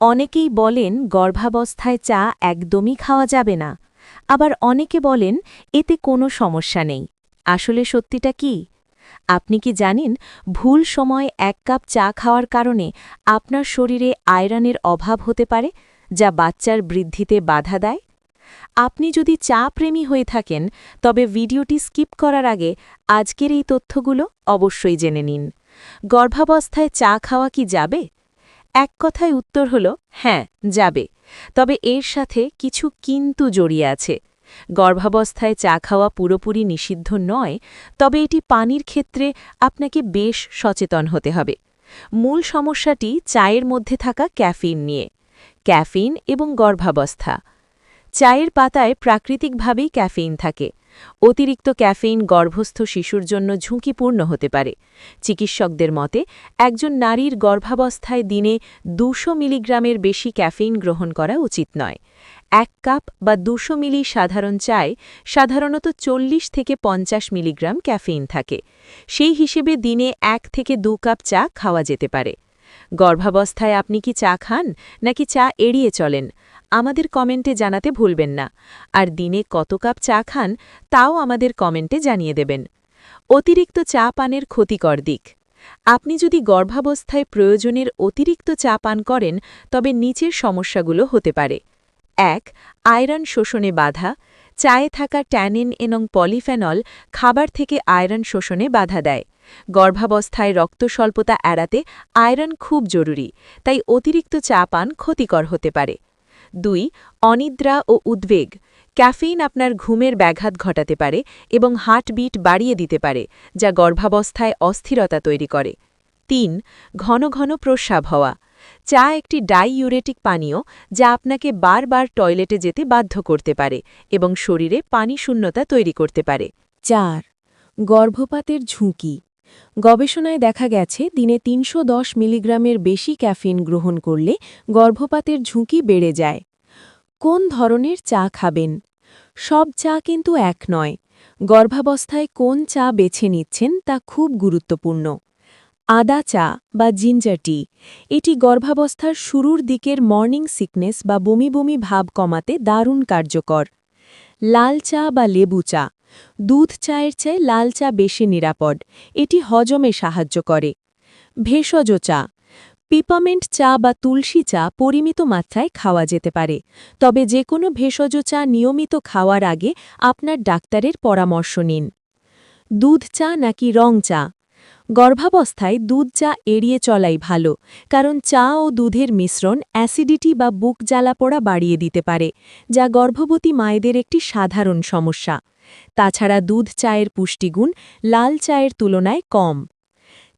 অনেকেই বলেন গর্ভাবস্থায় চা একদমই খাওয়া যাবে না। আবার অনেকে বলেন এতে কোনো সমস্যা নেই। আসলে সত্যিটা কি? আপনি কি জানেন ভুল সময় এক কাপ চা খাওয়ার কারণে আপনার শরীরে আয়রনের অভাব হতে পারে, যা বাচ্চার বৃদ্ধিতে বাধা দেয়? আপনি যদি চা প্রেমী হয়ে থাকেন, তবে ভিডিওটি স্কিপ করার আগে আজকের এই তথ্যগুলো অবশ্যই জেনে নিন। গর্ভাবস্থায় চা খাওয়া কি যাবে? এক কথায় উত্তর হল হ্যাঁ যাবে। তবে এর সাথে কিছু কিন্তু জড়িয়ে আছে। গর্ভাবস্থায় চা খাওয়া পুরোপুরি নিষিদ্ধ নয়, তবে এটি পানির ক্ষেত্রে আপনাকে বেশ সচেতন হতে হবে। মূল সমস্যাটি চায়ের মধ্যে থাকা ক্যাফিন নিয়ে। ক্যাফিন এবং গর্ভাবস্থা। চায়ের পাতায় প্রাকৃতিকভাবেই ক্যাফিন থাকে। অতিরিক্ত ক্যাফেইন গর্ভস্থ শিশুর জন্য ঝুঁকিপূর্ণ হতে পারে। চিকিৎসকদের মতে, একজন নারীর গর্ভাবস্থায় দিনে দুশো মিলিগ্রামের বেশি ক্যাফেইন গ্রহণ করা উচিত নয়। এক কাপ বা দুশো মিলি সাধারণ চায় সাধারণত চল্লিশ থেকে পঞ্চাশ মিলিগ্রাম ক্যাফেইন থাকে। সেই হিসেবে দিনে এক থেকে দু কাপ চা খাওয়া যেতে পারে। গর্ভাবস্থায় আপনি কি চা খান, নাকি চা এড়িয়ে চলেন? আমাদের কমেন্টে জানাতে ভুলবেন না। আর দিনে কত কাপ চা খান, তাও আমাদের কমেন্টে জানিয়ে দেবেন। অতিরিক্ত চা পানের ক্ষতিকর দিক। আপনি যদি গর্ভাবস্থায় প্রয়োজনের অতিরিক্ত চা পান করেন, তবে নিচের সমস্যাগুলো হতে পারে। এক, আয়রন শোষণে বাধা। চায়ে থাকা ট্যানিন এবং পলিফেনল খাবার থেকে আয়রন শোষণে বাধা দেয়। গর্ভাবস্থায় রক্ত স্বল্পতা এড়াতে আয়রন খুব জরুরি, তাই অতিরিক্ত চা পান ক্ষতিকর হতে পারে। দুই, অনিদ্রা ও উদ্বেগ। ক্যাফেইন আপনার ঘুমের ব্যাঘাত ঘটাতে পারে এবং হার্টবিট বাড়িয়ে দিতে পারে, যা গর্ভাবস্থায় অস্থিরতা তৈরি করে। তিন, ঘন ঘন প্রস্রাব হওয়া। চা একটি ডাইইউরেটিক পানীয়, যা আপনাকে বারবার টয়লেটে যেতে বাধ্য করতে পারে এবং শরীরে পানি শূন্যতা তৈরি করতে পারে। চার, গর্ভপাতের ঝুঁকি। গবেষণায় দেখা গেছে, দিনে তিনশো দশ মিলিগ্রামের বেশি ক্যাফিন গ্রহণ করলে গর্ভপাতের ঝুঁকি বেড়ে যায়। কোন ধরনের চা খাবেন? সব চা কিন্তু এক নয়। গর্ভাবস্থায় কোন চা বেছে নিচ্ছেন তা খুব গুরুত্বপূর্ণ। আদা চা বা জিঞ্জার টি, এটি গর্ভাবস্থার শুরুর দিকের মর্নিং সিকনেস বা বমি বমি ভাব কমাতে দারুণ কার্যকর। লাল চা বা লেবু চা দুধ চায়ের চেয়ে লাল চা বেশি নিরাপদ। এটি হজমে সাহায্য করে। ভেষজ চা। পিপামেন্ট চা বা তুলসী চা পরিমিত মাত্রায় খাওয়া যেতে পারে। তবে যে কোনো ভেষজ চা নিয়মিত খাওয়ার আগে আপনার ডাক্তারের পরামর্শ নিন। দুধ চা নাকি রং চা? গর্ভাবস্থায় দুধ চা এড়িয়ে চলাই ভালো, কারণ চা ও দুধের মিশ্রণ অ্যাসিডিটি বা বুক জ্বালাপোড়া বাড়িয়ে দিতে পারে, যা গর্ভবতী মায়েদের একটি সাধারণ সমস্যা। তাছাড়া দুধ চায়ের পুষ্টিগুণ লাল চায়ের তুলনায় কম।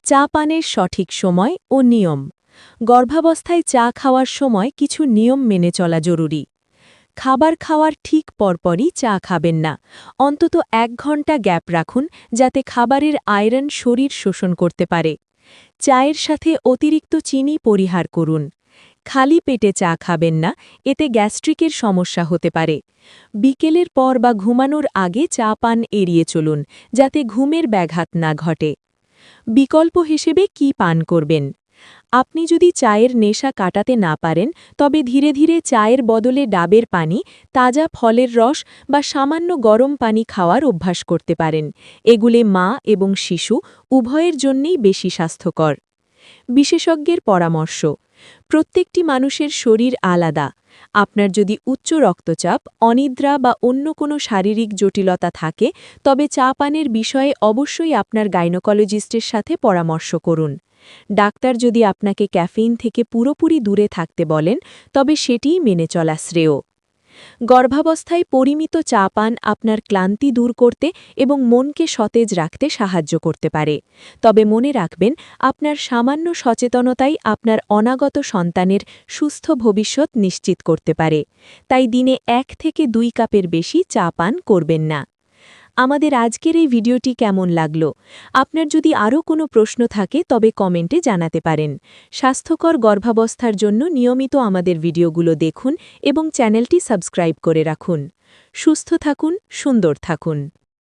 চা পানের সঠিক সময় ও নিয়ম। গর্ভাবস্থায় চা খাওয়ার সময় কিছু নিয়ম মেনে চলা জরুরি। খাবার খাওয়ার ঠিক পরপরই চা খাবেন না। অন্তত এক ঘণ্টা গ্যাপ রাখুন যাতে খাবারের আয়রন শরীর শোষণ করতে পারে। চায়ের সাথে অতিরিক্ত চিনি পরিহার করুন। খালি পেটে চা খাবেন না, এতে গ্যাস্ট্রিকের সমস্যা হতে পারে। বিকেলের পর বা ঘুমানোর আগে চা পান এড়িয়ে চলুন, যাতে ঘুমের ব্যাঘাত না ঘটে। বিকল্প হিসেবে কি পান করবেন? আপনি যদি চায়ের নেশা কাটাতে না পারেন, তবে ধীরে ধীরে চায়ের বদলে ডাবের পানি, তাজা ফলের রস বা সামান্য গরম পানি খাওয়ার অভ্যাস করতে পারেন। এগুলি মা এবং শিশু উভয়ের জন্যেই বেশি স্বাস্থ্যকর। বিশেষজ্ঞের পরামর্শ। প্রত্যেকটি মানুষের শরীর আলাদা। আপনার যদি উচ্চ রক্তচাপ, অনিদ্রা বা অন্য কোনো শারীরিক জটিলতা থাকে, তবে চা পানের বিষয়ে অবশ্যই আপনার গাইনোকোলজিস্টের সাথে পরামর্শ করুন। ডাক্তার যদি আপনাকে ক্যাফেইন থেকে পুরোপুরি দূরে থাকতে বলেন, তবে সেটিই মেনে চলা শ্রেয়। গর্ভাবস্থায় পরিমিত চা পান আপনার ক্লান্তি দূর করতে এবং মনকে সতেজ রাখতে সাহায্য করতে পারে। তবে মনে রাখবেন, আপনার সামান্য সচেতনতাই আপনার অনাগত সন্তানের সুস্থ ভবিষ্যৎ নিশ্চিত করতে পারে। তাই দিনে এক থেকে দুই কাপের বেশি চা পান করবেন না। আমাদের আজকের এই ভিডিওটি কেমন লাগল? আপনার যদি আরও কোনো প্রশ্ন থাকে, তবে কমেন্টে জানাতে পারেন। স্বাস্থ্যকর গর্ভাবস্থার জন্য নিয়মিত আমাদের ভিডিওগুলো দেখুন এবং চ্যানেলটি সাবস্ক্রাইব করে রাখুন। সুস্থ থাকুন, সুন্দর থাকুন।